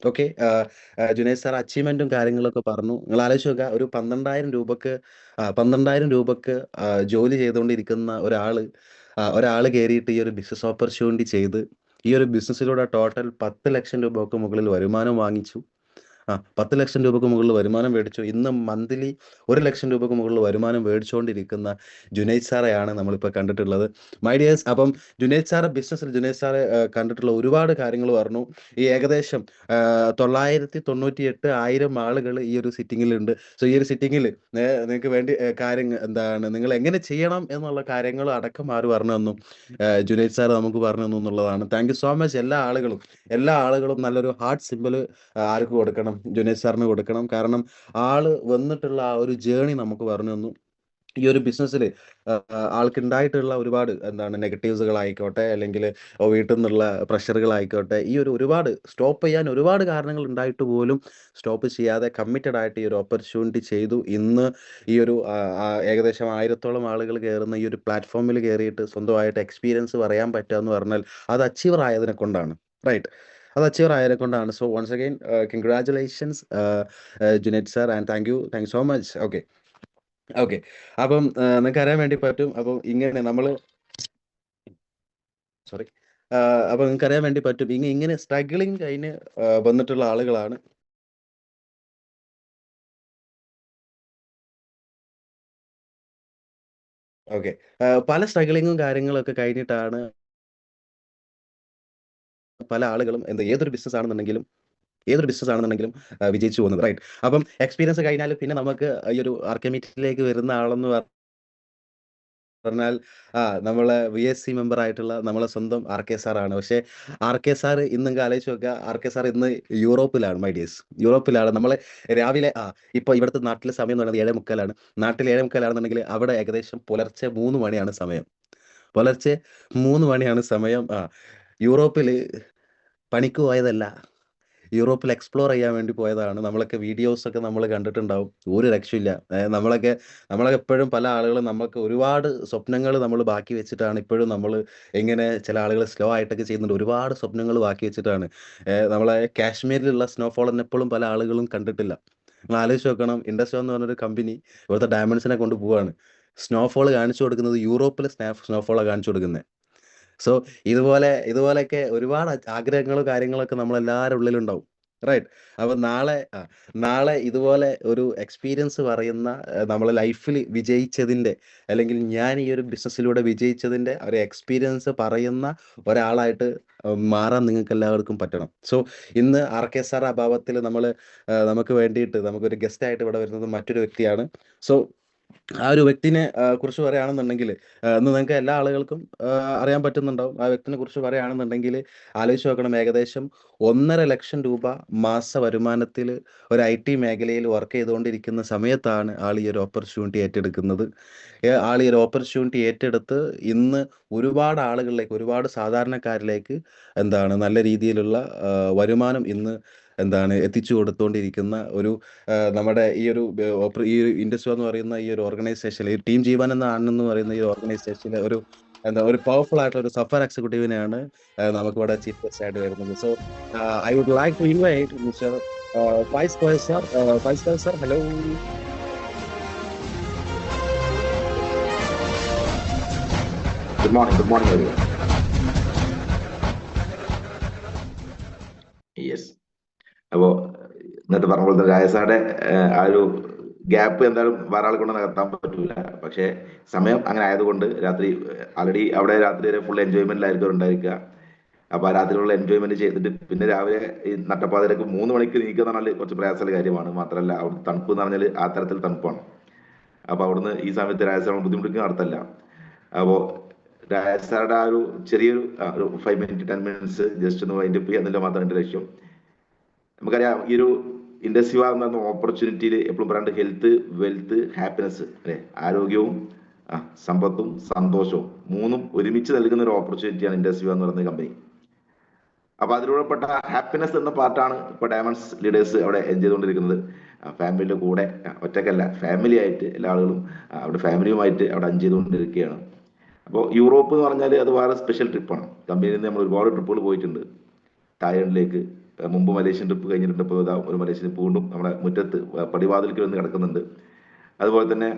Okay. Junaid sir അച്ചീവ്മെന്റും കാര്യങ്ങളൊക്കെ പറഞ്ഞു. നിങ്ങൾ ആലോചിച്ച് നോക്കുക ഒരു 12,000 രൂപക്ക് പന്ത്രണ്ടായിരം 12,000 രൂപക്ക് ജോലി ചെയ്തുകൊണ്ടിരിക്കുന്ന ഒരാൾ ഒരാൾ ഒരാൾ കേറിയിട്ട് ഈ ഒരു ബിസിനസ് ഓപ്പർച്യൂണിറ്റി ചെയ്ത്, ഈ ഒരു ബിസിനസ്സിലൂടെ ടോട്ടൽ പത്ത് ലക്ഷം രൂപക്ക് മുകളിൽ വരുമാനം വാങ്ങിച്ചു. ആ പത്ത് ലക്ഷം രൂപക്ക് മുകളിൽ വരുമാനം മേടിച്ചു. ഇന്ന് മന്ത്ലി ഒരു ലക്ഷം രൂപക്ക് മുകളിൽ വരുമാനം മേടിച്ചുകൊണ്ടിരിക്കുന്ന ജുനൈദ് സാറെയാണ് നമ്മളിപ്പോൾ കണ്ടിട്ടുള്ളത്. മൈ ഡിയേഴ്സ് അപ്പം ജുനൈദ് സാറ് ബിസിനസ്സിൽ ജുനൈദ് സാറ് കണ്ടിട്ടുള്ള ഒരുപാട് കാര്യങ്ങൾ പറഞ്ഞു. ഈ ഏകദേശം തൊള്ളായിരത്തി തൊണ്ണൂറ്റി എട്ട് ആയിരം ആളുകൾ ഈ ഒരു സിറ്റിങ്ങിലുണ്ട് സോ ഈ ഒരു സിറ്റിങ്ങിൽ നിങ്ങൾക്ക് വേണ്ടി കാര്യങ്ങൾ എന്താണ് നിങ്ങൾ എങ്ങനെ ചെയ്യണം എന്നുള്ള കാര്യങ്ങൾ അടക്കം ആര് പറഞ്ഞു തന്നു? ജുനൈദ് സാർ നമുക്ക് പറഞ്ഞു തന്നു എന്നുള്ളതാണ്. താങ്ക് യു സോ മച്ച് എല്ലാ ആളുകളും എല്ലാ ആളുകളും നല്ലൊരു ഹാർട്ട് സിമ്പിൾ ആർക്ക് കൊടുക്കണം? ജുനൈദ് സാറിന് കൊടുക്കണം. കാരണം ആൾ വന്നിട്ടുള്ള ആ ഒരു ജേണി നമുക്ക് പറഞ്ഞു തന്നു. ഈ ഒരു ബിസിനസ്സിൽ ആൾക്കുണ്ടായിട്ടുള്ള ഒരുപാട് എന്താണ് നെഗറ്റീവ്സുകളായിക്കോട്ടെ, അല്ലെങ്കിൽ വീട്ടിൽ നിന്നുള്ള പ്രഷറുകളായിക്കോട്ടെ, ഈ ഒരു ഒരുപാട് സ്റ്റോപ്പ് ചെയ്യാൻ ഒരുപാട് കാരണങ്ങൾ ഉണ്ടായിട്ട് പോലും സ്റ്റോപ്പ് ചെയ്യാതെ കമ്മിറ്റഡ് ആയിട്ട് ഈ ഒരു ഓപ്പർച്യൂണിറ്റി ചെയ്തു. ഇന്ന് ഈ ഒരു ഏകദേശം 1000ത്തോളം ആളുകൾ കയറുന്ന ഈ ഒരു പ്ലാറ്റ്ഫോമിൽ കയറിയിട്ട് സ്വന്തമായിട്ട് എക്സ്പീരിയൻസ് പറയാൻ പറ്റുക എന്ന് പറഞ്ഞാൽ അത് അച്ചീവർ ആയതിനെ കൊണ്ടാണ്. റൈറ്റ്. അത് അച്ചീവർ ആയതിനെ കൊണ്ടാണ്. So once again congratulations Junaid sir and thank you thank so much. Okay. Okay. അപ്പം ആഹ്, നിങ്ങൾക്ക് അറിയാൻ വേണ്ടി പറ്റും. അപ്പം ഇങ്ങനെ നമ്മൾ സോറി. അപ്പം അപ്പൊ നിങ്ങൾക്ക് അറിയാൻ വേണ്ടി പറ്റും. ഇങ്ങനെ ഇങ്ങനെ സ്ട്രഗിളിങ് കഴിഞ്ഞ് വന്നിട്ടുള്ള ആളുകളാണ് ഓക്കെ. പല സ്ട്രഗിളിങ്ങും കാര്യങ്ങളൊക്കെ കഴിഞ്ഞിട്ടാണ് പല ആളുകളും എന്താ ഏതൊരു ബിസിനസ് ആണെന്നുണ്ടെങ്കിലും ഏതൊരു ബിസിനസ് ആണെന്നുണ്ടെങ്കിലും വിജയിച്ചു പോകുന്നത്. റൈറ്റ്. അപ്പം എക്സ്പീരിയൻസ് കഴിഞ്ഞാൽ പിന്നെ നമുക്ക് ഈ ഒരു ആർക്കമീറ്റിലേക്ക് വരുന്ന ആളെന്ന് പറ പറഞ്ഞാൽ ആ നമ്മളെ വി എസ് സി മെമ്പർ ആയിട്ടുള്ള നമ്മളെ സ്വന്തം ആർ കെ സാർ ആണ് പക്ഷെ പക്ഷേ ആർകെ സാർ ഇന്ന് ആലോചിച്ച് നോക്കുക ആർകെ സാർ ഇന്ന് യൂറോപ്പിലാണ് മൈ ഡിയേഴ്സ്. യൂറോപ്പിലാണ്. നമ്മൾ രാവിലെ ആ ഇപ്പൊ ഇവിടുത്തെ നാട്ടിലെ സമയം എന്ന് പറയുന്നത് 7:30 നാട്ടിൽ 7:30 ആണെന്നുണ്ടെങ്കിൽ അവിടെ ഏകദേശം പുലർച്ചെ മൂന്ന് മണിയാണ് സമയം. പുലർച്ചെ മൂന്ന് മണിയാണ് സമയം. ആ യൂറോപ്പിൽ പണിക്ക് പോയതല്ല. യൂറോപ്പിൽ എക്സ്പ്ലോർ ചെയ്യാൻ വേണ്ടി പോയതാണ്. നമ്മളൊക്കെ വീഡിയോസ് ഒക്കെ നമ്മൾ കണ്ടിട്ടുണ്ടാവും. ഒരു രക്ഷയില്ല. നമ്മളൊക്കെ നമ്മളൊക്കെ എപ്പോഴും പല ആളുകളും നമ്മൾക്ക് ഒരുപാട് സ്വപ്നങ്ങൾ നമ്മൾ ബാക്കി വെച്ചിട്ടാണ് ഇപ്പോഴും നമ്മൾ എങ്ങനെ ചില ആളുകൾ സ്ലോ ആയിട്ടൊക്കെ ചെയ്യുന്നുണ്ട്. ഒരുപാട് സ്വപ്നങ്ങൾ ബാക്കി വെച്ചിട്ടാണ്. നമ്മളെ കാശ്മീരിലുള്ള സ്നോഫോൾ എപ്പോഴും പല ആളുകളും കണ്ടിട്ടില്ല. നമ്മൾ ആലോചിച്ച് നോക്കണം ഇൻഡസ്ട്രോ എന്ന് പറഞ്ഞൊരു കമ്പനി ഇവിടുത്തെ ഡയമണ്ട്സിനെ കൊണ്ട് പോവാണ്. സ്നോഫോൾ കാണിച്ചു കൊടുക്കുന്നത് യൂറോപ്പിലെ സ്നാഫ് സ്നോഫോളാണ് കാണിച്ചു കൊടുക്കുന്നെ. സോ ഇതുപോലെ ഇതുപോലെയൊക്കെ ഒരുപാട് ആഗ്രഹങ്ങളും കാര്യങ്ങളൊക്കെ നമ്മളെല്ലാരെ ഉള്ളിലുണ്ടാവും. റൈറ്റ്. അപ്പൊ നാളെ നാളെ ഇതുപോലെ ഒരു എക്സ്പീരിയൻസ് പറയുന്ന നമ്മളെ ലൈഫിൽ വിജയിച്ചതിന്റെ അല്ലെങ്കിൽ ഞാൻ ഈ ഒരു ബിസിനസ്സിലൂടെ വിജയിച്ചതിന്റെ ഒരു എക്സ്പീരിയൻസ് പറയുന്ന ഒരാളായിട്ട് മാറാൻ നിങ്ങൾക്ക് എല്ലാവർക്കും പറ്റണം. സോ ഇന്ന് ആർ കെ സാർ അഭാവത്തിൽ നമ്മൾ നമുക്ക് വേണ്ടിയിട്ട് നമുക്കൊരു ഗസ്റ്റ് ആയിട്ട് ഇവിടെ വരുന്നത് മറ്റൊരു വ്യക്തിയാണ്. സോ ആ ഒരു വ്യക്തിനെ കുറിച്ച് പറയുകയാണെന്നുണ്ടെങ്കിൽ ഇന്ന് നിങ്ങൾക്ക് എല്ലാ ആളുകൾക്കും അറിയാൻ പറ്റുന്നുണ്ടാവും. ആ വ്യക്തിനെ കുറിച്ച് പറയുകയാണെന്നുണ്ടെങ്കിൽ ആലോചിച്ച് നോക്കണം ഏകദേശം ഒന്നര ലക്ഷം രൂപ മാസ വരുമാനത്തിൽ ഒരു ഐ ടി മേഖലയിൽ വർക്ക് ചെയ്തുകൊണ്ടിരിക്കുന്ന സമയത്താണ് ആൾ ഈ ഒരു ഓപ്പർച്യൂണിറ്റി ഏറ്റെടുക്കുന്നത്. ആൾ ഈ ഒരു ഓപ്പർച്യൂണിറ്റി ഏറ്റെടുത്ത് ഇന്ന് ഒരുപാട് ആളുകളിലേക്ക് ഒരുപാട് സാധാരണക്കാരിലേക്ക് എന്താണ് നല്ല രീതിയിലുള്ള വരുമാനം ഇന്ന് എന്താണ് എത്തിച്ചു കൊടുത്തുകൊണ്ടിരിക്കുന്ന ഒരു നമ്മുടെ ഈ ഒരു ഈ ഒരു ഇൻഡസ്ട്രി എന്ന് പറയുന്ന ഈ ഒരു ഓർഗനൈസേഷനിൽ ഈ ടീം ജീവൻ എന്ന ആണെന്ന് പറയുന്ന ഈ ഓർഗനൈസേഷനിലെ ഒരു എന്താ ഒരു പവർഫുൾ ആയിട്ടുള്ള ഒരു സഫർ എക്സിക്യൂട്ടീവിനെയാണ് നമുക്കിവിടെ ചീഫ് ഗസ്റ്റ് ആയിട്ട് വരുന്നത്. So I would like to invite mister Faiz Koya sir. Faiz Koya sir hello. Good morning. Good morning, തന്നെ രാജസാറുടെ ആ ഒരു ഗ്യാപ്പ് എന്തായാലും വേറെ കൊണ്ട് നികത്താൻ പറ്റൂല. പക്ഷേ സമയം അങ്ങനെ ആയതുകൊണ്ട് രാത്രി ആൾറെഡി അവിടെ രാത്രി വരെ ഫുൾ എൻജോയ്മെന്റിലായിരിക്കും ഉണ്ടായിരിക്കുക. അപ്പൊ ആ രാത്രിയുള്ള എൻജോയ്മെന്റ് ചെയ്തിട്ട് പിന്നെ രാവിലെ ഈ നട്ടപ്പാതിരക്ക് മൂന്ന് മണിക്ക് നീക്കുക എന്ന് പറഞ്ഞാൽ കുറച്ച് പ്രയാസമുള്ള കാര്യമാണ്. മാത്രമല്ല അവിടെ തണുപ്പ് എന്ന് പറഞ്ഞാൽ ആ തരത്തിൽ തണുപ്പാണ്. അപ്പൊ അവിടുന്ന് ഈ സമയത്ത് രാജസാറ് ബുദ്ധിമുട്ടിക്കുന്ന നടത്തല്ല. അപ്പോ രാജസ്ഥാനുടെ ആ ഒരു ചെറിയൊരു five minute ten minutes just ഒന്ന് വൈൻഡ് അപ്പ് ചെയ്യുക എന്നുള്ള മാത്രം എന്റെ ലക്ഷ്യം. നമുക്കറിയാം ഈ ഒരു ഇൻഡസ്ട്രി പറയുന്ന ഓപ്പർച്യൂണിറ്റിയിൽ എപ്പോഴും പറയാണ്ട് ഹെൽത്ത് വെൽത്ത് ഹാപ്പിനെസ് അല്ലെ? ആരോഗ്യവും സമ്പത്തും സന്തോഷവും മൂന്നും ഒരുമിച്ച് നൽകുന്ന ഒരു ഓപ്പർച്യൂണിറ്റിയാണ് ഇൻഡസ്ട്രി എന്ന് പറയുന്ന കമ്പനി അപ്പൊ അതിലൂടെപ്പെട്ട ഹാപ്പിനെസ് എന്ന പാർട്ടാണ് ഇപ്പൊ ഡയമണ്ട്സ് ലീഡേഴ്സ് അവിടെ എൻജോയ് ചെയ്തുകൊണ്ടിരിക്കുന്നത്. ഫാമിലിയുടെ കൂടെ ഒറ്റക്കല്ല ഫാമിലി ആയിട്ട് എല്ലാ ആളുകളും അവിടെ ഫാമിലിയുമായിട്ട് അവിടെ എൻജോയ് ചെയ്തുകൊണ്ടിരിക്കുകയാണ്. അപ്പോൾ യൂറോപ്പ് എന്ന് പറഞ്ഞാൽ അത് വേറെ സ്പെഷ്യൽ ട്രിപ്പാണ് കമ്പനിയിൽ നിന്ന് നമ്മൾ ഒരുപാട് ട്രിപ്പുകൾ പോയിട്ടുണ്ട്. തായ്ലൻഡിലേക്ക് മുമ്പ് മലേഷ്യൻ ട്രിപ്പ് കഴിഞ്ഞിട്ടുണ്ട്. ഇപ്പോൾ ഇതാ ഒരു മലേഷ്യൻ പൂണ്ടും നമ്മുടെ മുറ്റത്ത് പടിവാതിൽക്ക് വന്ന് കിടക്കുന്നുണ്ട്. അതുപോലെ തന്നെ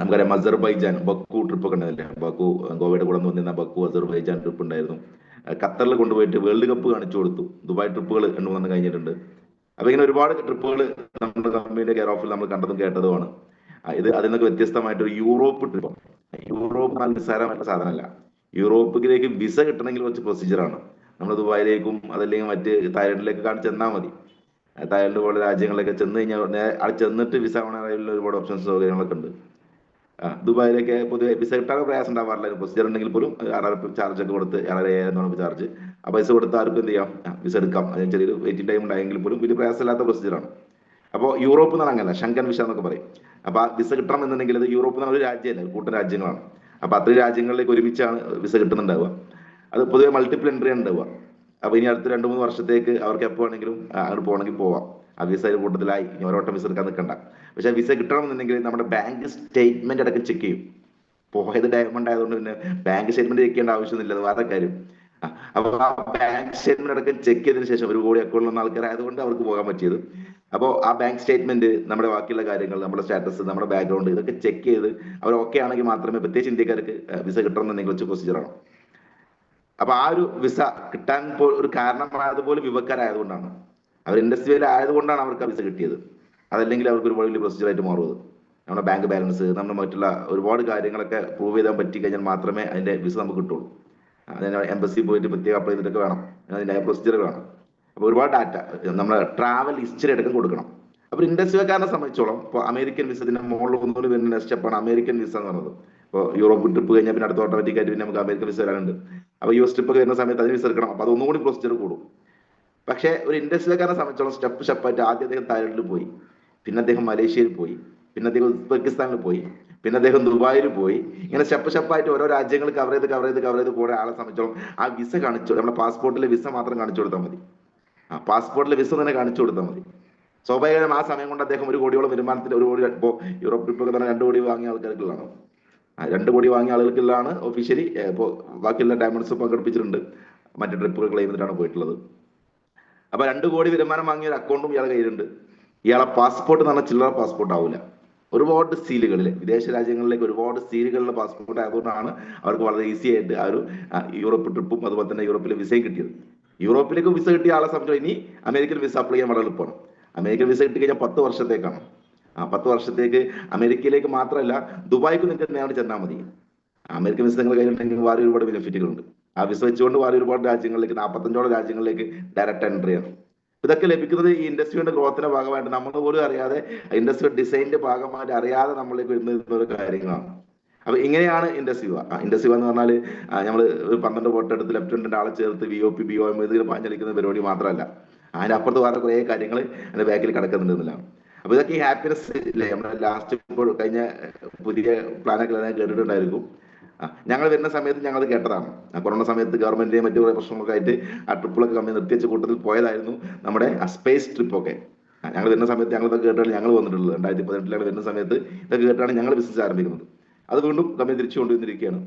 നമുക്കറിയാം അസർബൈജാൻ ബക്കു ട്രിപ്പ് ഒക്കെ ഉണ്ടായിരുന്നില്ലേ ബക്കു ഗോവയുടെ കൂടെ വന്നിരുന്ന ബക്കു അസർബൈജാൻ ട്രിപ്പ് ഉണ്ടായിരുന്നു. ഖത്തറിൽ കൊണ്ടുപോയിട്ട് വേൾഡ് കപ്പ് കാണിച്ചു കൊടുത്തു. ദുബായ് ട്രിപ്പുകൾ രണ്ടു മൂന്നെണ്ണം കഴിഞ്ഞിട്ടുണ്ട്. അപ്പൊ ഇങ്ങനെ ഒരുപാട് ട്രിപ്പുകൾ നമ്മുടെ കമ്പനിയുടെ കെയർ ഓഫിൽ നമ്മൾ കണ്ടതും കേട്ടതുമാണ്. ഇത് അതിൽ നിന്നൊക്കെ വ്യത്യസ്തമായിട്ട് ഒരു യൂറോപ്പ് ട്രിപ്പ് യൂറോപ്പ് നിസ്സാരമായിട്ടുള്ള സാധനമല്ല. യൂറോപ്പിലേക്ക് വിസ കിട്ടണമെങ്കിൽ കുറച്ച് പ്രൊസീജിയറാണ് നമ്മൾ ദുബായിലേക്കും അതല്ലെങ്കിൽ മറ്റ് തായ്ലൻഡിലേക്കൊക്കെ ചെന്നാൽ മതി. തായ്ലൻഡ് പോലെ രാജ്യങ്ങളിലൊക്കെ ചെന്ന് കഴിഞ്ഞാൽ അവിടെ ചെന്നിട്ട് വിസ ആവണ ഒരുപാട് ഓപ്ഷൻസ് സൗകര്യങ്ങളൊക്കെ ഉണ്ട്. ആ, ദുബായിലേക്ക് പൊതുവെ വിസ കിട്ടാൻ പ്രയാസം ഉണ്ടാവാറില്ല. പ്രൊസീജിയർ ഉണ്ടെങ്കിൽ പോലും ആറായിരം ചാർജ് ഒക്കെ കൊടുത്ത് ഏഴായിരം ചാർജ് ആ പൈസ കൊടുത്ത് ആർക്കും എന്ത് ചെയ്യാം? വിസ എടുക്കാം. അതിന് ചെറിയൊരു വെയിറ്റിംഗ് ടൈം ഉണ്ടായെങ്കിൽ പോലും വലിയ പ്രയാസമില്ലാത്ത പ്രൊസീജിയറാണ് അപ്പോൾ യൂറോപ്പ് എന്നാണ് അങ്ങനെ ശങ്കൻ വിസ എന്നൊക്കെ പറയും. അപ്പോൾ ആ വിസ കിട്ടണം എന്നുണ്ടെങ്കിൽ അത് യൂറോപ്പ് എന്ന ഒരു രാജ്യമല്ല കൂട്ടം രാജ്യങ്ങളാണ്. അപ്പൊ അത്രയും രാജ്യങ്ങളിലേക്ക് ഒരുമിച്ചാണ് വിസ കിട്ടുന്നുണ്ടാവുക. അത് പൊതുവെ മൾട്ടിപ്പിൾ എൻട്രി ഉണ്ടാവുക. അപ്പൊ ഇനി അടുത്ത രണ്ട് മൂന്ന് വർഷത്തേക്ക് അവർക്ക് എപ്പോ ആണെങ്കിലും അങ്ങോട്ട് പോകണമെങ്കിൽ പോവാം. ആ വിസ ഒരു കൂട്ടത്തിലായി. ഇനി ഓരോട്ടം വിസ എടുക്കാൻ നിൽക്കണ്ട. പക്ഷെ വിസ കിട്ടണമെന്നുണ്ടെങ്കിൽ നമ്മുടെ ബാങ്ക് സ്റ്റേറ്റ്മെന്റ് അടക്കം ചെക്ക് ചെയ്യും. പോയത് ഡയമണ്ട് ആയതുകൊണ്ട് പിന്നെ ബാങ്ക് സ്റ്റേറ്റ്മെന്റ് ചെക്ക് ചെയ്യേണ്ട ആവശ്യമൊന്നുമില്ല. അത് വേറെ കാര്യം. അപ്പൊ ആ ബാങ്ക് സ്റ്റേറ്റ്മെന്റ് അടക്കം ചെക്ക് ചെയ്തതിനു ശേഷം ഒരു കോടി അക്കൗണ്ടിലുള്ള ആൾക്കാരായതുകൊണ്ട് അവർക്ക് പോകാൻ പറ്റിയത്. അപ്പോൾ ആ ബാങ്ക് സ്റ്റേറ്റ്മെന്റ് നമ്മുടെ ബാക്കിയുള്ള കാര്യങ്ങൾ നമ്മുടെ സ്റ്റാറ്റസ് നമ്മുടെ ബാക്ക്ഗ്രൗണ്ട് ഇതൊക്കെ ചെക്ക് ചെയ്ത് അവർ ഓക്കെ ആണെങ്കിൽ മാത്രമേ പ്രത്യേകിച്ച് ഇന്ത്യക്കാർക്ക് വിസ കിട്ടണമെന്നുണ്ടെങ്കിൽ പ്രൊസീജിയറാണ് അപ്പൊ ആ ഒരു വിസ കിട്ടാൻ ഒരു കാരണമായതുപോലെ പോലും വിവക്കാരായതുകൊണ്ടാണ്. അവർ ഇൻഡസ്ട്രിയിൽ ആയതുകൊണ്ടാണ് അവർക്ക് ആ വിസ കിട്ടിയത്. അതല്ലെങ്കിൽ അവർക്ക് ഒരുപാട് വലിയ പ്രൊസീജിയർ ആയിട്ട് മാറുന്നത് നമ്മുടെ ബാങ്ക് ബാലൻസ് നമ്മുടെ മറ്റുള്ള ഒരുപാട് കാര്യങ്ങളൊക്കെ പ്രൂവ് ചെയ്താൻ പറ്റി കഴിഞ്ഞാൽ മാത്രമേ അതിന്റെ വിസ നമുക്ക് കിട്ടുള്ളൂ. അതിന് എംബസി പോയിട്ട് പ്രത്യേകം അപ്ലൈ ചെയ്തിട്ടൊക്കെ വേണം. അതിന്റെ പ്രൊസീജിയർ വേണം. അപ്പൊ ഒരുപാട് ഡാറ്റ നമ്മുടെ ട്രാവൽ ഹിസ്റ്ററി അടക്കം കൊടുക്കണം. അപ്പൊ ഇൻഡസ്ട്രിക്കാരനെ സംബന്ധിച്ചോളം ഇപ്പോൾ അമേരിക്കൻ വിസ ഇതിന്റെ മുകളിൽ ഒന്നുകൂടി വരുന്ന സ്റ്റെപ്പാണ് അമേരിക്കൻ വിസ എന്ന് പറയുന്നത്. ഇപ്പോൾ യൂറോപ്പ് ട്രിപ്പ് കഴിഞ്ഞാൽ പിന്നെ അടുത്ത ഓട്ടോമാറ്റിക് ആയിട്ട് പിന്നെ നമുക്ക് അമേരിക്കൻ വിസ വരാനുണ്ട്. അപ്പൊ യു ഒക്കെ വരുന്ന സമയത്ത് അതിന് വിസ എടുക്കണം അപ്പൊ അതൊന്നും കൂടി പ്രൊസീജിയർ കൂടും. പക്ഷേ ഒരു ഇൻഡസ്ട്രിക്കാരനെ സംബന്ധിച്ചോളം സ്റ്റെപ്പ് സ്റ്റെപ്പായിട്ട് ആദ്യം അദ്ദേഹം തായ്ലൻഡിൽ പോയി. പിന്നെ അദ്ദേഹം മലേഷ്യയിൽ പോയി. പിന്നെ അദ്ദേഹം ഉസ്ബെക്കിസ്ഥാനിൽ പോയി. പിന്നെ അദ്ദേഹം ദുബായിൽ പോയി. ഇങ്ങനെ സ്റ്റെപ്പ് സ്റ്റെപ്പായിട്ട് ഓരോ രാജ്യങ്ങൾ കവർ ചെയ്ത് കവർ ചെയ്ത് കവർ ചെയ്ത് കൂടെ ആളെ സംബന്ധിച്ചോളം ആ വിസ കാണിച്ചു. നമ്മുടെ പാസ്പോർട്ടിലെ വിസ മാത്രം കാണിച്ചു കൊടുത്താൽ മതി. ആ പാസ്പോർട്ടിലെ വിസ തന്നെ കാണിച്ചു കൊടുത്താൽ മതി. സ്വാഭാവികമായും ആ സമയം കൊണ്ട് അദ്ദേഹം ഒരു കോടിയോളം വരുമാനത്തിൽ ഒരു കോടി ഇപ്പോൾ യൂറോപ്പ് ട്രിപ്പൊക്കെ തന്നെ രണ്ട് കോടി വാങ്ങിയ ആൾക്കാർക്കുള്ളതാണ്. രണ്ട് കോടി വാങ്ങിയ ആളുകൾക്കുള്ളതാണ് ഒഫീഷ്യലി ഇപ്പോൾ ബാക്കിയുള്ള ഡയമണ്ട്സ് പങ്കെടുപ്പിച്ചിട്ടുണ്ട് മറ്റു ട്രിപ്പുകൾ ക്ലെയിം ചെയ്തിട്ടാണ് പോയിട്ടുള്ളത്. അപ്പൊ രണ്ട് കോടി വരുമാനം വാങ്ങിയ ഒരു അക്കൗണ്ടും ഇയാളെ കയ്യിലുണ്ട്. ഇയാളെ പാസ്പോർട്ട് എന്ന് പറഞ്ഞാൽ ചില്ലറ പാസ്പോർട്ട് ആവില്ല ഒരുപാട് സീലുകളിൽ വിദേശ രാജ്യങ്ങളിലേക്ക് ഒരുപാട് സീലുകളിലെ പാസ്പോർട്ട് ആയതുകൊണ്ടാണ് അവർക്ക് വളരെ ഈസി ആയിട്ട് ആ ഒരു യൂറോപ്പ് ട്രിപ്പും അതുപോലെ തന്നെ യൂറോപ്പിലെ വിസയും കിട്ടിയത്. യൂറോപ്പിലേക്ക് വിസ കിട്ടിയ ആളെ സംബന്ധിച്ച് ഇനി അമേരിക്കൻ വിസ അപ്ലൈ ചെയ്യാൻ വളരെ എളുപ്പമാണ്. അമേരിക്കൻ വിസ കിട്ടി കഴിഞ്ഞാൽ പത്ത് വർഷത്തേക്കാണ്. പത്ത് വർഷത്തേക്ക് അമേരിക്കയിലേക്ക് മാത്രമല്ല ദുബായ്ക്ക് നിങ്ങൾക്ക് നേരെ ചെന്നാൽ മതി. അമേരിക്കൻ വിസ നിങ്ങളുടെ കയ്യിലുണ്ടെങ്കിൽ വേറെ ഒരുപാട് ബെനിഫിറ്റുകളുണ്ട്. ആ വിസ വെച്ചുകൊണ്ട് വേറെ ഒരുപാട് രാജ്യങ്ങളിലേക്ക് നാൽപ്പത്തഞ്ചോളം രാജ്യങ്ങളിലേക്ക് ഡയറക്റ്റ് എൻട്രി ആണ്. ഇതൊക്കെ ലഭിക്കുന്നത് ഈ ഇൻഡസ്ട്രിയുടെ ഗ്രോത്തിന്റെ ഭാഗമായിട്ട്. നമ്മൾ പോലും അറിയാതെ ഇൻഡസ്ട്രി ഡിസൈനിന്റെ ഭാഗമായിട്ട് അറിയാതെ നമ്മളിലേക്ക് വരുന്ന ഒരു കാര്യങ്ങളാണ്. അപ്പൊ ഇങ്ങനെയാണ് ഇൻഡസ്ട്രിവ ഇൻഡസ്ട്രിവ എന്ന് പറഞ്ഞാൽ നമ്മൾ പന്ത്രണ്ട് വോട്ട് എടുത്ത് ലെഫ്റ്റനന്റ് ആളെ ചേർത്ത് V O P B O M ഇതിൽ പാഞ്ഞളിക്കുന്ന പരിപാടി മാത്രമല്ല. അതിന്റെ അപ്പുറത്ത് വേറെ കുറെ കാര്യങ്ങൾ അതിന്റെ ബാക്കിൽ കിടക്കുന്നുണ്ടെന്നില്ലാണ് അപ്പൊ ഇതൊക്കെ ഈ ഹാപ്പിനെസ് ഇല്ലേ? നമ്മുടെ ലാസ്റ്റ് ഇപ്പോൾ കഴിഞ്ഞ പുതിയ പ്ലാനൊക്കെ കേട്ടിട്ടുണ്ടായിരിക്കും. ഞങ്ങൾ വരുന്ന സമയത്ത് ഞങ്ങൾ കേട്ടതാണ്. കൊറോണ സമയത്ത് ഗവൺമെന്റിന്റെയും മറ്റു കുറെ പ്രശ്നങ്ങളൊക്കെ ആയിട്ട് ആ ട്രിപ്പിളൊക്കെ കമ്പനി നിർത്തിവെച്ച കൂട്ടത്തിൽ പോയതായിരുന്നു നമ്മുടെ സ്പേസ് ട്രിപ്പൊക്കെ ഞങ്ങൾ വരുന്ന സമയത്ത് ഞങ്ങൾ ഇതൊക്കെ കേട്ടാണ് ഞങ്ങൾ വന്നിട്ടുള്ളത്. രണ്ടായിരത്തി പതിനെട്ടിലാണ് വരുന്ന സമയത്ത് ഇതൊക്കെ കേട്ടാണ് ഞങ്ങൾ ബിസിനസ് ആരംഭിക്കുന്നത്. അത് വീണ്ടും കമ്പനി തിരിച്ചു കൊണ്ടുവന്നിരിക്കുകയാണ്.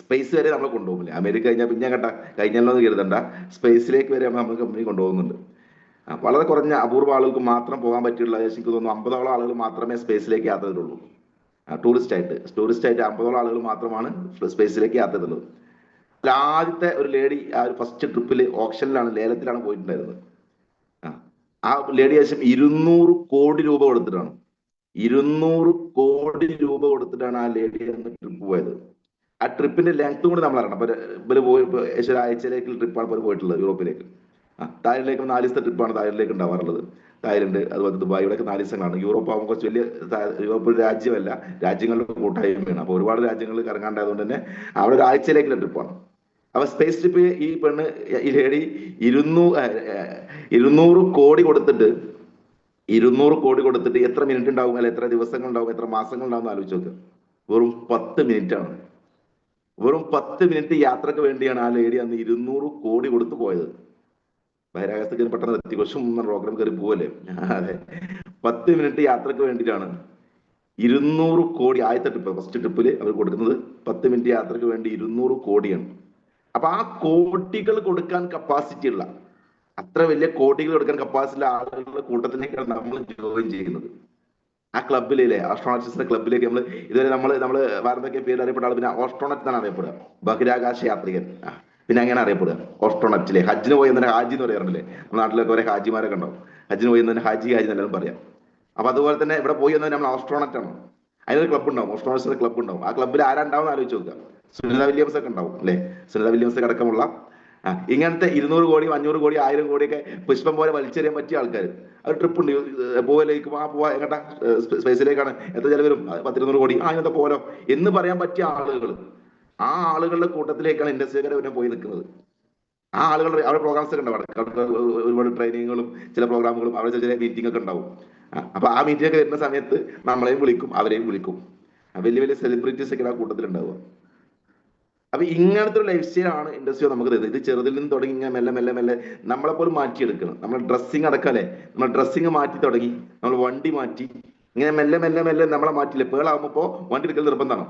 സ്പേസ് വരെ നമ്മൾ കൊണ്ടുപോകുന്നില്ല. അമേരിക്ക കഴിഞ്ഞാൽ പിന്നെ കേട്ടാ കഴിഞ്ഞല്ലോ എന്ന് കരുതണ്ട. സ്പേസിലേക്ക് വരെ നമ്മൾ കമ്പനി കൊണ്ടുപോകുന്നുണ്ട്. വളരെ കുറഞ്ഞ അപൂർവ ആളുകൾക്ക് മാത്രം പോകാൻ പറ്റിയുള്ള എനിക്ക് തോന്നുന്നു അമ്പതോളം ആളുകൾ മാത്രമേ സ്പേസിലേക്ക് യാത്ര ചെയ്തിട്ടുള്ളൂ ടൂറിസ്റ്റ് ആയിട്ട് ടൂറിസ്റ്റ് ആയിട്ട് അമ്പതോളം ആളുകൾ മാത്രമാണ് സ്പേസിലേക്ക് യാത്ര അതിൽ ആദ്യത്തെ ഒരു ലേഡി ആ ഒരു ഫസ്റ്റ് ട്രിപ്പിൽ ഓപ്ഷനിലാണ് ലേലത്തിലാണ് പോയിട്ടുണ്ടായിരുന്നത്. ആ, ലേഡി ഏകദേശം ഇരുന്നൂറ് കോടി രൂപ കൊടുത്തിട്ടാണ്. ഇരുന്നൂറ് കോടി രൂപ കൊടുത്തിട്ടാണ് ആ ലേഡി അന്ന് ട്രിപ്പ് പോയത്. ആ ട്രിപ്പിന്റെ ലെങ്ത് കൂടി നമ്മൾ അറിയണം ഇവർ പോയി ഏകദേശം ആഴ്ചയിലേക്ക് ട്രിപ്പാണ് ഇവർ പോയിട്ടുള്ളത് യൂറോപ്പിലേക്ക്. തായ്ലൻഡിലേക്ക് നാല് ദിവസത്തെ ട്രിപ്പാണ് തായ്ലൻഡിലേക്ക് ഉണ്ടാവാറുള്ളത്. തായ്ലൻഡ് അതുപോലെ ദുബായ് ഇവിടെയൊക്കെ നാല് ദിവസങ്ങളാണ്. യൂറോപ്പ് ആകുമ്പോൾ കുറച്ച് വലിയ യൂറോപ്പ് രാജ്യമല്ല രാജ്യങ്ങളുടെ കൂട്ടായ്മയാണ്. അപ്പോൾ ഒരുപാട് രാജ്യങ്ങൾ കറങ്ങാണ്ടായതുകൊണ്ട് തന്നെ അവിടെ ഒരു ആഴ്ചയിലേക്കുള്ള ട്രിപ്പാണ് അപ്പൊ സ്പേസ് ട്രിപ്പ് ഈ പെണ്ണ് ഈ ലേഡി ഇരുന്നൂ ഇരുന്നൂറ് കോടി കൊടുത്തിട്ട് ഇരുന്നൂറ് കോടി കൊടുത്തിട്ട് എത്ര മിനിറ്റ് ഉണ്ടാവും അല്ലെ എത്ര ദിവസങ്ങൾ ഉണ്ടാവും എത്ര മാസങ്ങൾ ഉണ്ടാവും ആലോചിച്ച് നോക്കുക വെറും പത്ത് മിനിറ്റ് ആണ്. വെറും പത്ത് മിനിറ്റ് യാത്രയ്ക്ക് വേണ്ടിയാണ് ആ ലേഡി അന്ന് ഇരുന്നൂറ് കോടി കൊടുത്ത് പോയത്. ബഹിരാകാശത്തേക്ക് പെട്ടെന്ന് എത്തി. മുമ്പ് പ്രോഗ്രാം കയറി പോവല്ലേ? അതെ. പത്ത് മിനിറ്റ് യാത്രയ്ക്ക് വേണ്ടിയിട്ടാണ് ഇരുന്നൂറ് കോടി ആദ്യത്തെ ട്രിപ്പ് ഫസ്റ്റ് ട്രിപ്പിൽ അവർ കൊടുക്കുന്നത് പത്ത് മിനിറ്റ് യാത്രയ്ക്ക് വേണ്ടി ഇരുന്നൂറ് കോടിയാണ്. അപ്പൊ ആ കോടികൾ കൊടുക്കാൻ കപ്പാസിറ്റി ഉള്ള അത്ര വലിയ കോടികൾ കൊടുക്കാൻ കപ്പാസിറ്റി ഉള്ള ആളുകളുടെ കൂട്ടത്തിലേക്കാണ് നമ്മൾ ജോയിൻ ചെയ്യുന്നത്. ആ ക്ലബിലെ ആസ്ട്രോണറ്റിന്റെ ക്ലബിലേക്ക് നമ്മൾ ഇതുവരെ നമ്മൾ നമ്മൾ വേറെന്തൊക്കെ പേര് അറിയപ്പെട്ട ആൾ പിന്നെ ഓസ്ട്രോണറ്റ് എന്നാണ് അറിയപ്പെടുക. ബഹിരാകാശ യാത്രികൻ. ആ, പിന്നെ അങ്ങനെ അറിയപ്പെടുക? ഓസ്ട്രോണറ്റിലെ. ഹജ്ജിന് പോയി തന്നെ ഹാജി എന്ന് പറയാറുണ്ടല്ലേ? നമ്മുടെ നാട്ടിലൊക്കെ കുറെ ഹാജിമാരൊക്കെ ഉണ്ടാവും. ഹജ്ജിന് പോയി തന്നെ ഹാജി ഹാജി എന്നെല്ലാം പറയാം. അപ്പൊ അതുപോലെ തന്നെ ഇവിടെ പോയി തന്നെ നമ്മൾ ഓസ്ട്രോണറ്റ് ആണ്. അതിനൊരു ക്ലബ് ഉണ്ടാവും. ഓസ്ട്രോണറ്റ്സിന്റെ ക്ലബ് ഉണ്ടാവും. ആ ക്ലബ്ബിൽ ആരാണ്ടാവും ആലോചിച്ച് നോക്കുക. സുനിത വില്യംസ് ഒക്കെ ഉണ്ടാവും അല്ലെ? സുനിത വില്യംസ് അടക്കമുള്ള ഇങ്ങനത്തെ ഇരുന്നൂറ് കോടിയും അഞ്ഞൂറ് കോടി ആയിരം കോടിയൊക്കെ പുഷ്പം പോലെ വലിച്ചെറിയാൻ പറ്റിയ ആൾക്കാർ അത് ട്രിപ്പ് ഉണ്ട്. പോവലേക്ക് ആ പോവാ എങ്ങട്ടാ? സ്പേസിലേക്കാണ് എത്ര ചിലവരും പത്തിരുന്നൂറ് കോടി. ആ ഇങ്ങനത്തെ പോലോ എന്ന് പറയാൻ പറ്റിയ ആളുകൾ ആ ആളുകളുടെ കൂട്ടത്തിലേക്കാണ് ഇൻഡസ്ട്രിക്കാരെ പിന്നെ പോയി നിൽക്കുന്നത്. ആ ആളുകളുടെ അവരുടെ പ്രോഗ്രാംസ് ഒക്കെ ഉണ്ടാവും. ഒരുപാട് ട്രെയിനിങ്ങുകളും ചില പ്രോഗ്രാമുകളും അവിടെ ചില ചില മീറ്റിംഗ് ഒക്കെ ഉണ്ടാവും. അപ്പൊ ആ മീറ്റിംഗ് ഒക്കെ വരുന്ന സമയത്ത് നമ്മളെയും വിളിക്കും അവരെയും വിളിക്കും. വലിയ വലിയ സെലിബ്രിറ്റീസ് ഒക്കെ ആ കൂട്ടത്തിൽ ഉണ്ടാവുക അപ്പൊ ഇങ്ങനത്തെ ഒരു ലൈഫ് സ്റ്റൈൽ ആണ് ഇൻഡസ്ട്രി നമുക്ക് തരുന്നത്. ഇത് ചെറുതിൽ നിന്ന് തുടങ്ങി ഇങ്ങനെ മെല്ലെ മെല്ലെ മെല്ലെ നമ്മളെ പോലും മാറ്റിയെടുക്കണം. നമ്മൾ ഡ്രസ്സിങ് അടക്കല്ലേ നമ്മൾ ഡ്രസ്സിങ് മാറ്റി തുടങ്ങി. നമ്മൾ വണ്ടി മാറ്റി. ഇങ്ങനെ മെല്ലെ മെല്ലെ മെല്ലെ നമ്മളെ മാറ്റില്ലേ പേളാകുമ്പോ വണ്ടി എടുക്കൽ നിർബന്ധമാണ്?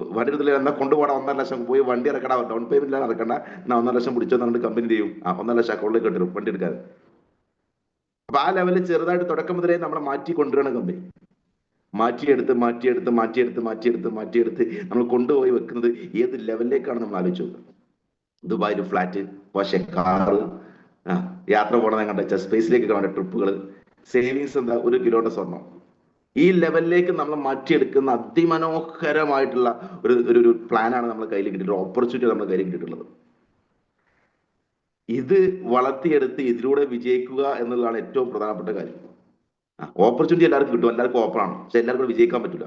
വണ്ടി എന്നാൽ എന്നാ കൊണ്ടുപോകണം. ഒന്നര ലക്ഷം പോയി വണ്ടി ഇറക്കണ ഡൗൺ പേയ്മെന്റ് ഇറക്കണ്ട എന്നാ ഒന്നര ലക്ഷം പിടിച്ചോ എന്നിട്ട് കമ്പനി ചെയ്യും. ആ ഒന്നര ലക്ഷം അക്കൗണ്ടിലേക്ക് കിട്ടും വണ്ടി എടുക്കാതെ. അപ്പൊ ആ ലെവലിൽ ചെറുതായിട്ട് തുടക്കം മുതലേ നമ്മളെ മാറ്റി കൊണ്ടുവരണം കമ്പനി മാറ്റിയെടുത്ത് മാറ്റിയെടുത്ത് മാറ്റിയെടുത്ത് മാറ്റിയെടുത്ത് മാറ്റിയെടുത്ത് നമ്മൾ കൊണ്ടുപോയി വെക്കുന്നത് ഏത് ലെവലിലേക്കാണ് നമ്മൾ ആലോചിച്ചു ദുബായിൽ ഫ്ലാറ്റ് പക്ഷെ കാറ് യാത്ര പോകണം കണ്ട. സ്പേസിലേക്ക് കാണേണ്ട ട്രിപ്പുകൾ സേവിങ്സ് എന്താ? ഒരു കിലോയുടെ സ്വർണം ഈ ലെവലിലേക്ക് നമ്മൾ മാറ്റിയെടുക്കുന്ന അതിമനോഹരമായിട്ടുള്ള ഒരു ഒരു പ്ലാനാണ് നമ്മൾ കയ്യിൽ കിട്ടിയിട്ടുള്ള ഓപ്പർച്യൂണിറ്റി നമ്മൾ കയ്യിൽ കിട്ടിയിട്ടുള്ളത്. ഇത് വളർത്തിയെടുത്ത് ഇതിലൂടെ വിജയിക്കുക എന്നുള്ളതാണ് ഏറ്റവും പ്രധാനപ്പെട്ട കാര്യം. ഓപ്പർച്യൂണിറ്റി എല്ലാവർക്കും കിട്ടും എല്ലാവർക്കും ഓപ്പൺ ആണ്. പക്ഷെ എല്ലാവർക്കും വിജയിക്കാൻ പറ്റില്ല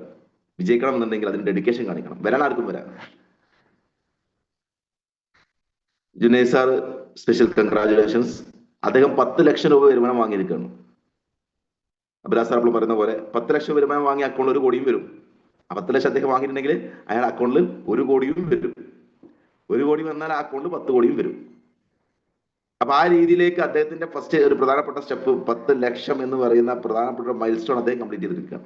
വിജയിക്കണം എന്നുണ്ടെങ്കിൽ അതിന് ഡെഡിക്കേഷൻ കാണിക്കണം. വരാൻ ആർക്കും വരാം. ജുനൈദ് സാർ സ്പെഷ്യൽ കൺഗ്രാചുലേഷൻസ് അദ്ദേഹം പത്ത് ലക്ഷം രൂപ വരുമാനം വാങ്ങിയിരിക്കുകയാണ്. അബ്രാസ് സാർ അപ്പോൾ പറയുന്ന പോലെ പത്ത് ലക്ഷം വരുമാനം വാങ്ങിയ അക്കൗണ്ടിൽ ഒരു കോടിയും വരും. ആ പത്ത് ലക്ഷം അദ്ദേഹം വാങ്ങിയിട്ടുണ്ടെങ്കിൽ അയാൾ അക്കൗണ്ടിൽ ഒരു കോടിയും വരും. ഒരു കോടി വന്നാൽ ആ അക്കൗണ്ടിൽ പത്ത് കോടിയും വരും. അപ്പൊ ആ രീതിയിലേക്ക് അദ്ദേഹത്തിന്റെ ഫസ്റ്റ് ഒരു പ്രധാനപ്പെട്ട സ്റ്റെപ്പ് പത്ത് ലക്ഷം എന്ന് പറയുന്ന പ്രധാനപ്പെട്ട മൈൽ സ്റ്റോൺ അദ്ദേഹം കംപ്ലീറ്റ് ചെയ്തിരിക്കുകയാണ്.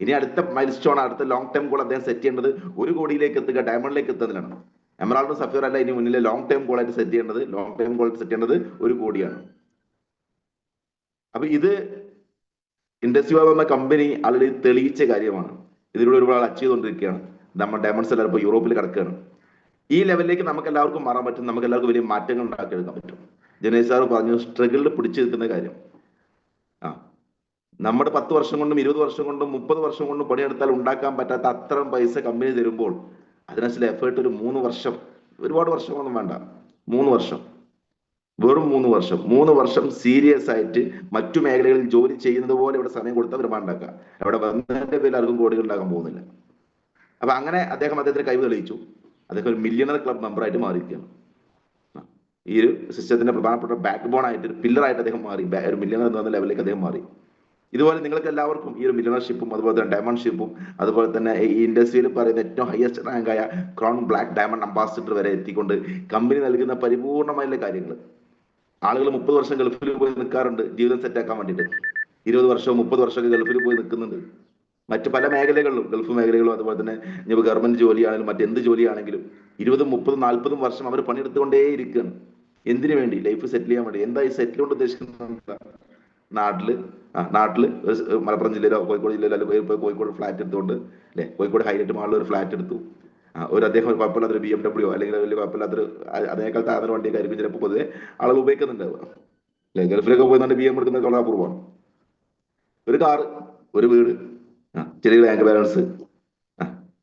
ഇനി അടുത്ത മൈൽ സ്റ്റോൺ അടുത്ത ലോങ് ടേം ഗോൾ അദ്ദേഹം സെറ്റ് ചെയ്യേണ്ടത് ഒരു കോടിയിലേക്ക് എത്തുക ഡയമണ്ടിലേക്ക് എത്തുന്നതിലാണ് എമറാൾഡ് സഫീർ അല്ല ഇനി മുന്നിലെ ലോങ് ടേം ഗോൾ ആയിട്ട് സെറ്റ് ചെയ്യേണ്ടത്. ലോങ് ടേം ഗോൾ സെറ്റ് ചെയ്യേണ്ടത് ഒരു കോടിയാണ്. അപ്പൊ ഇത് ഇൻഡസ്ട്രി വാബ് എന്ന കമ്പനി ആൾറെഡി തെളിയിച്ച കാര്യമാണ്. ഇതിലൂടെ ഒരുപാട് അച്ചീവ് ചെയ്തുകൊണ്ടിരിക്കുകയാണ്. നമ്മൾ ഡയമണ്ട്സ് എല്ലാവരും ഇപ്പോൾ യൂറോപ്പിൽ കിടക്കുകയാണ്. ഈ ലെവലിലേക്ക് നമുക്ക് എല്ലാവർക്കും മാറാൻ പറ്റും. നമുക്ക് എല്ലാവർക്കും വലിയ മാറ്റങ്ങൾ ഉണ്ടാക്കിയെടുക്കാൻ പറ്റും. ജനേഷ് സാർ പറഞ്ഞു സ്ട്രഗിളിൽ പിടിച്ചു നിൽക്കുന്ന കാര്യം. ആ. നമ്മുടെ പത്ത് വർഷം കൊണ്ടും ഇരുപത് വർഷം കൊണ്ടും മുപ്പത് വർഷം കൊണ്ടും പണിയെടുത്താൽ ഉണ്ടാക്കാൻ പറ്റാത്ത അത്രയും പൈസ കമ്പനി തരുമ്പോൾ അതിനനുസരിച്ച് എഫേർട്ട് ഒരു മൂന്ന് വർഷം ഒരുപാട് വർഷങ്ങളൊന്നും വേണ്ട. മൂന്ന് വർഷം. വെറും മൂന്ന് വർഷം. മൂന്ന് വർഷം സീരിയസ് ആയിട്ട് മറ്റു മേഖലകളിൽ ജോലി ചെയ്യുന്നത് പോലെ ഇവിടെ സമയം കൊടുത്താൽ വരുമാനം ഉണ്ടാക്കുക അവിടെ വന്നതിന്റെ പേരിൽ ആർക്കും കോടികൾ ഉണ്ടാക്കാൻ പോകുന്നില്ല. അപ്പൊ അങ്ങനെ അദ്ദേഹം അദ്ദേഹത്തിന് കഴിവ് തെളിയിച്ചു. അദ്ദേഹം ഒരു മില്യണർ ക്ലബ് മെമ്പറായിട്ട് മാറിയിരിക്കുകയാണ്. ഈ ഒരു സിസ്റ്റത്തിന്റെ പ്രധാനപ്പെട്ട ബാക്ക് ബോൺ ആയിട്ട് പില്ലർ ആയിട്ട് അദ്ദേഹം മാറി. ഒരു മില്യണർ എന്ന് പറഞ്ഞ ലെവലിലേക്ക് അദ്ദേഹം മാറി. ഇതുപോലെ നിങ്ങൾക്ക് എല്ലാവർക്കും ഈ ഒരു മില്യണർഷിപ്പും അതുപോലെ തന്നെ ഡയമണ്ട് ഷിപ്പും അതുപോലെ തന്നെ ഈ ഇൻഡസ്ട്രിയിൽ പറയുന്ന ഏറ്റവും ഹയസ്റ്റ് റാങ്കായ ക്രൗൺ ബ്ലാക്ക് ഡയമണ്ട് അംബാസിഡർ വരെ എത്തിക്കൊണ്ട് കമ്പനി നൽകുന്ന പരിപൂർണമായുള്ള കാര്യങ്ങൾ ആളുകൾ മുപ്പത് വർഷം ഗൾഫിൽ പോയി നിൽക്കാറുണ്ട് ജീവിതം സെറ്റാക്കാൻ വേണ്ടിയിട്ട്. ഇരുപത് വർഷവും മുപ്പത് വർഷമൊക്കെ ഗൾഫിൽ പോയി നിൽക്കുന്നുണ്ട് മറ്റു പല മേഖലകളിലും ഗൾഫ് മേഖലകളും അതുപോലെ തന്നെ ഇനി ഗവൺമെന്റ് ജോലിയാണെങ്കിലും മറ്റെന്ത് ജോലിയാണെങ്കിലും ഇരുപതും മുപ്പതും നാൽപ്പതും വർഷം അവർ പണിയെടുത്തുകൊണ്ടേ ഇരിക്കുകയാണ്. എന്തിനു വേണ്ടി? ലൈഫ് സെറ്റിൽ ചെയ്യാൻ വേണ്ടി. എന്താ ഈ സെറ്റിൽ കൊണ്ട് ഉദ്ദേശിക്കുന്നത്? നാട്ടിൽ നാട്ടിൽ മലപ്പുറം ജില്ലയിലോ കോഴിക്കോട് ജില്ലയിലോ അല്ലെങ്കിൽ കോഴിക്കോട് ഫ്ലാറ്റ് എടുത്തുകൊണ്ട് അല്ലെ? കോഴിക്കോട് ഹൈലൈറ്റ് മാളിൽ ഒരു ഫ്ലാറ്റ് എടുത്തു. ഒരു അദ്ദേഹം കുഴപ്പമില്ലാത്തൊരു ബി എം ഡബ്ല്യൂ അല്ലെങ്കിൽ വലിയ കുഴപ്പമില്ലാത്തൊരു അതിനേക്കാൾ താഴ്ന്ന വണ്ടിയൊക്കെ ആയിരിക്കും ചിലപ്പോൾ പൊതുവെ ആളുകൾ ഉപയോഗിക്കുന്നുണ്ടാവുക. അല്ലെ? ഗൾഫിലൊക്കെ പോയി ബി എം എടുക്കുന്നത് വളരെ ഒരു കാറ് ഒരു വീട് ചെറിയ ബാങ്ക് ബാലൻസ്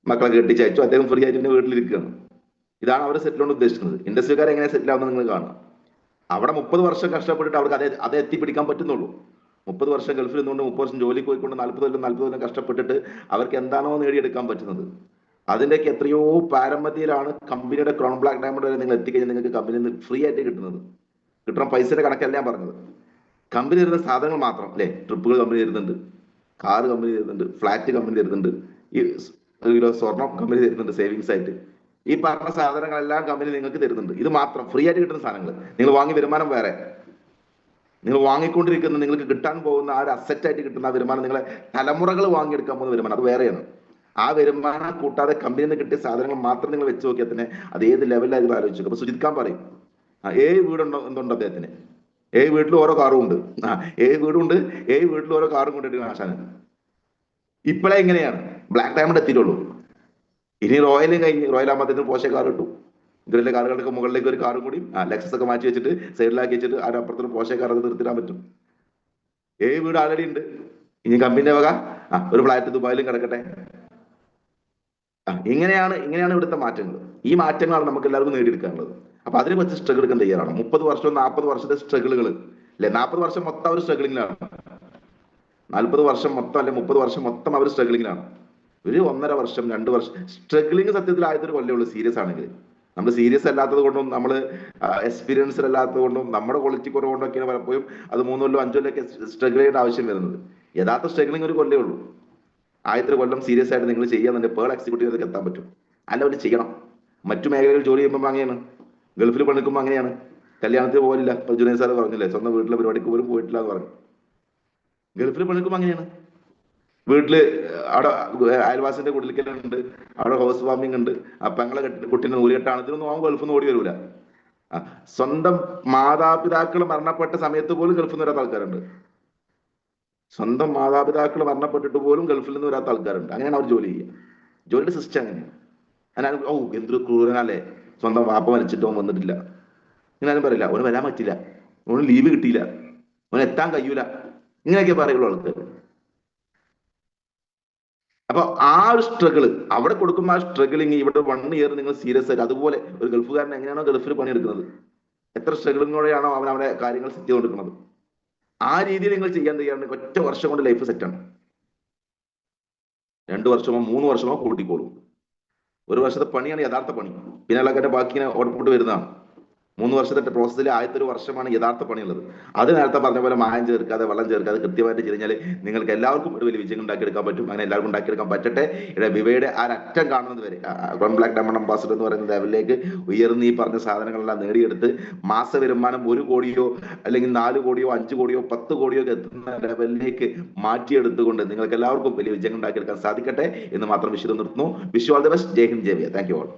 മക്കളെ കെട്ടിച്ചയച്ചു അദ്ദേഹം ഫ്രീ ആയിട്ട് വീട്ടിലിരിക്കുകയാണ്. ഇതാണ് അവർ സെറ്റിൽ കൊണ്ട് ഉദ്ദേശിക്കുന്നത്. ഇൻഡസ്ട്രിക്കാർ എങ്ങനെ സെറ്റിൽ ആവുന്നത് നിങ്ങൾ കാണണം. അവിടെ മുപ്പത് വർഷം കഷ്ടപ്പെട്ടിട്ട് അവർക്ക് അതേ അതേ എത്തിപ്പിടിക്കാൻ പറ്റുന്നുള്ളൂ. മുപ്പത് വർഷം ഗൾഫിൽ നിന്നുകൊണ്ട് മുപ്പത് വർഷം ജോലിക്ക് പോയിക്കൊണ്ട് നാൽപ്പത് കൊല്ലം നാൽപ്പത് കൊല്ലം കഷ്ടപ്പെട്ടിട്ട് അവർക്ക് എന്താണോ നേടിയെടുക്കാൻ പറ്റുന്നത്. അതിന്റെയൊക്കെ എത്രയോ പാരമ്പര്യയിലാണ് കമ്പനിയുടെ ക്രോൺ ബ്ലാക്ക് ഡയമണ്ട് വരെ നിങ്ങൾ എത്തിക്കഴിഞ്ഞാൽ നിങ്ങൾക്ക് കമ്പനി നിന്ന് ഫ്രീ ആയിട്ട് കിട്ടുന്നത്. കിട്ടണം പൈസയുടെ കണക്കല്ല ഞാൻ പറഞ്ഞത്. കമ്പനി തരുന്ന സാധനങ്ങൾ മാത്രം അല്ലെ? ട്രിപ്പുകൾ കമ്പനി തരുന്നുണ്ട്. കാർ കമ്പനി തരുന്നുണ്ട്. ഫ്ലാറ്റ് കമ്പനി തരുന്നുണ്ട്. ഈ കിലോ സ്വർണം കമ്പനി തരുന്നുണ്ട് സേവിങ്സ് ആയിട്ട്. ഈ പറഞ്ഞ സാധനങ്ങളെല്ലാം കമ്പനി നിങ്ങൾക്ക് തരുന്നുണ്ട്. ഇത് മാത്രം ഫ്രീ ആയിട്ട് കിട്ടുന്ന സാധനങ്ങൾ. നിങ്ങൾ വാങ്ങി വരുമാനം വേറെ. നിങ്ങൾ വാങ്ങിക്കൊണ്ടിരിക്കുന്ന നിങ്ങൾക്ക് കിട്ടാൻ പോകുന്ന ആ ഒരു അസറ്റ് ആയിട്ട് കിട്ടുന്ന ആ വരുമാനം നിങ്ങളെ തലമുറകൾ വാങ്ങിയെടുക്കാൻ പോകുന്ന വരുമാനം. അത് വേറെയാണ്. ആ വരുമാനം കൂട്ടാതെ കമ്പനിയിൽ നിന്ന് കിട്ടിയ സാധനങ്ങൾ മാത്രം നിങ്ങൾ വെച്ച് നോക്കിയാൽ തന്നെ അത് ഏത് ലെവലിലായിരുന്നു ആലോചിച്ചു അപ്പൊ സുജിത് ഖാൻ പറയും ആ ഏഴ് വീടുണ്ടോ എന്തുണ്ട് അദ്ദേഹത്തിന്? ഏഴ് വീട്ടിൽ ഓരോ കാറും ഉണ്ട്. ആ ഏഴ് വീടുണ്ട് ഏഴ് വീട്ടിൽ ഓരോ കാറും കൊണ്ടിട്ട് ആശാന്. ഇപ്പോഴേ എങ്ങനെയാണ്? ബ്ലാക്ക് ഡയമണ്ട് എത്തിയിട്ടുള്ളൂ. ഇനി റോയലും കഴിഞ്ഞ് റോയൽ ആകുമ്പോഴത്തേക്കും പോഷ കാർ കിട്ടും. ഇതിലെ കാറുകൾക്ക് മുകളിലേക്ക് ഒരു കാറും കൂടി ആ ലെക്സസ് ഒക്കെ മാറ്റി വെച്ചിട്ട് സൈഡിലാക്കി വെച്ചിട്ട് അപ്പുറത്തൊരു പോഷ കാർ അത് നിർത്തിടാൻ പറ്റും. ഏഴ് വീട് ആൾറെഡി ഉണ്ട്. ഇനി കമ്പനിന്റെ വക ആ ഒരു ഫ്ലാറ്റ് ദുബായിലും കിടക്കട്ടെ. ആ ഇങ്ങനെയാണ് ഇങ്ങനെയാണ് ഇവിടുത്തെ മാറ്റങ്ങൾ. ഈ മാറ്റങ്ങളാണ് നമുക്ക് എല്ലാവർക്കും നേടിയെടുക്കാനുള്ളത്. അപ്പൊ അതിനെ വെച്ച് സ്ട്രഗിൾ എടുക്കാൻ തയ്യാറാണ്. മുപ്പത് വർഷവും നാൽപ്പത് വർഷത്തെ സ്ട്രഗിളുകൾ അല്ലെ? നാൽപ്പത് വർഷം മൊത്തം അവർ സ്ട്രഗിളിങ്ങിലാണ് നാൽപ്പത് വർഷം മൊത്തം അല്ലെ മുപ്പത് വർഷം മൊത്തം അവർ സ്ട്രഗിളിങ്ങിലാണ് ഒരു ഒന്നര വർഷം രണ്ട് വർഷം. സ്ട്രഗിളിങ് സത്യത്തിൽ ആയതൊരു കൊല്ലേ ഉള്ളൂ സീരിയസ് ആണെങ്കിൽ. നമ്മൾ സീരിയസ് അല്ലാത്തത് കൊണ്ടും നമ്മൾ എക്സ്പീരിയൻസ് അല്ലാത്തത് കൊണ്ടും നമ്മുടെ ക്വാളിറ്റി കുറവുകൊണ്ടൊക്കെയാണ് പലപ്പോഴും അത് മൂന്ന് കൊല്ലം അഞ്ചു കൊല്ലമൊക്കെ സ്ട്രഗിൾ ചെയ്യേണ്ട ആവശ്യം വരുന്നത്. യഥാർത്ഥ സ്ട്രഗിളിങ് ഒരു കൊല്ലേ ഉള്ളൂ. ആദ്യത്തെ കൊല്ലം സീരിയസ് ആയിട്ട് നിങ്ങൾ ചെയ്യാന്നുണ്ട് പേൾ എക്സിക്യൂട്ടീവിലേക്ക് എത്താൻ പറ്റും. അല്ല അവർ ചെയ്യണം. മറ്റു മേഖലകളിൽ ജോലി ചെയ്യുമ്പോൾ അങ്ങനെയാണ്. ഗൾഫിൽ പണിക്കുമ്പോൾ അങ്ങനെയാണ്. കല്യാണത്തിന് പോകില്ല ജുനൈദ് സാറ് പറഞ്ഞില്ലേ സ്വന്തം വീട്ടിലെ പരിപാടിക്ക് പോലും പോയിട്ടില്ല എന്ന് പറഞ്ഞു. ഗൾഫിൽ പണിക്കുമ്പോൾ അങ്ങനെയാണ്. വീട്ടിൽ അവിടെ അയൽവാസിന്റെ കുടിലിക്കലുണ്ട് അവിടെ ഹൗസ് വാമിംഗ് ഉണ്ട്. അപ്പൊ ഞങ്ങളെ കുട്ടീനെ നൂലുകെട്ടാണ് ഇതിനൊന്നും അവൻ ഗൾഫിൽ നിന്ന് ഓടി വരൂല. സ്വന്തം മാതാപിതാക്കൾ മരണപ്പെട്ട സമയത്ത് പോലും ഗൾഫിൽ നിന്ന് വരാത്ത ആൾക്കാരുണ്ട്. സ്വന്തം മാതാപിതാക്കൾ മരണപ്പെട്ടിട്ട് പോലും ഗൾഫിൽ നിന്ന് വരാത്ത ആൾക്കാരുണ്ട്. അങ്ങനെയാണ് അവർ ജോലി ചെയ്യുക. ജോലിയുടെ സിസ്റ്റം അങ്ങനെയാണ്. അങ്ങനെ ഓ എന്തൊരു ക്രൂരനല്ലേ? സ്വന്തം വാപ്പ മരിച്ചിട്ട് അവൻ വന്നിട്ടില്ല. ഇങ്ങനെ പറയില്ല. അവന് വരാൻ പറ്റില്ല. അവന് ലീവ് കിട്ടിയില്ല. അവന് എത്താൻ കഴിയൂല. ഇങ്ങനെയൊക്കെ പറയുള്ളൂ ആൾക്കാർ അപ്പൊ ആ ഒരു സ്ട്രഗിൾ അവിടെ കൊടുക്കുന്ന ആ സ്ട്രഗിളിങ് ഇവിടെ വൺ ഇയർ നിങ്ങൾ സീരിയസ് ആയിട്ട് അതുപോലെ ഒരു ഗൾഫുകാരൻ എങ്ങനെയാണോ ഗൾഫിൽ പണിയെടുക്കുന്നത്? എത്ര സ്ട്രഗിളിങ്ങോടെയാണോ അവൻ അവിടെ കാര്യങ്ങൾ സെറ്റ് ചെയ്ത് കൊടുക്കുന്നത് ആ രീതിയിൽ നിങ്ങൾ ചെയ്യാൻ തയ്യാറുണ്ടെങ്കിൽ ഒറ്റ വർഷം കൊണ്ട് ലൈഫ് സെറ്റാണ് രണ്ടു വർഷമോ മൂന്ന് വർഷമോ കൂട്ടിക്കോളും. ഒരു വർഷത്തെ പണിയാണ് യഥാർത്ഥ പണി. പിന്നെ അല്ലാതെ ബാക്കി ഔട്ട്പുട്ട് വരുന്നതാണ്. മൂന്ന് വർഷത്തെ പ്രോസസ്സിൽ ആദ്യത്തെ ഒരു വർഷമാണ് യഥാർത്ഥ പണിയുള്ളത്. അത് നേരത്തെ പറഞ്ഞ പോലെ മായം ചേർക്കാതെ വെള്ളം ചേർക്കാതെ കൃത്യമായിട്ട് ചെയ്ത് കഴിഞ്ഞാൽ നിങ്ങൾക്ക് എല്ലാവർക്കും ഒരു വലിയ വിജയം ഉണ്ടാക്കിയെടുക്കാൻ പറ്റും. അങ്ങനെ എല്ലാവർക്കും ഉണ്ടാക്കിയെടുക്കാൻ പറ്റട്ടെ. ഇവിടെ വിവയുടെ ആ അറ്റം കാണുന്നത് വരെ ബ്ലാക്ക് ഡയമണ്ട് അംബാസിഡർ എന്ന് പറയുന്ന ലെവലിലേക്ക് ഉയർന്ന് ഈ പറഞ്ഞ സാധനങ്ങളെല്ലാം നേടിയെടുത്ത് മാസ വരുമാനം ഒരു കോടിയോ അല്ലെങ്കിൽ നാല് കോടിയോ അഞ്ച് കോടിയോ പത്ത് കോടിയോ എത്തുന്ന ലെവലിലേക്ക് മാറ്റിയെടുത്തുകൊണ്ട് നിങ്ങൾക്ക് എല്ലാവർക്കും വലിയ വിജയം ഉണ്ടാക്കിയെടുക്കാൻ സാധിക്കട്ടെ എന്ന് മാത്രം വിശ്വസം നിർത്തുന്നു. Wish you the best Jai Hind Jai thank you all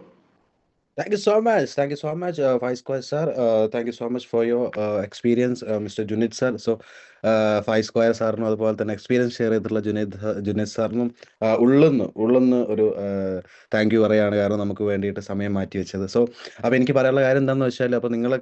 Thank you so much. Thank you so much, uh, Vice Square sir. Uh, thank you so much for your uh, experience, uh, Mr. Junid sir. So, uh, five square സാറിനും അതുപോലെ തന്നെ experience share ചെയ്തിട്ടുള്ള ജുനൈദ് ജുനൈദ് സാറിനും ഉള്ളുന്ന് ഉള്ളുന്ന് ഒരു thank you പറയാണ് കാരണം നമുക്ക് വേണ്ടിയിട്ട് സമയം മാറ്റി വെച്ചത് സോ അപ്പോൾ എനിക്ക് പറയാനുള്ള കാര്യം എന്താണെന്ന് വെച്ചാൽ അപ്പോൾ നിങ്ങൾ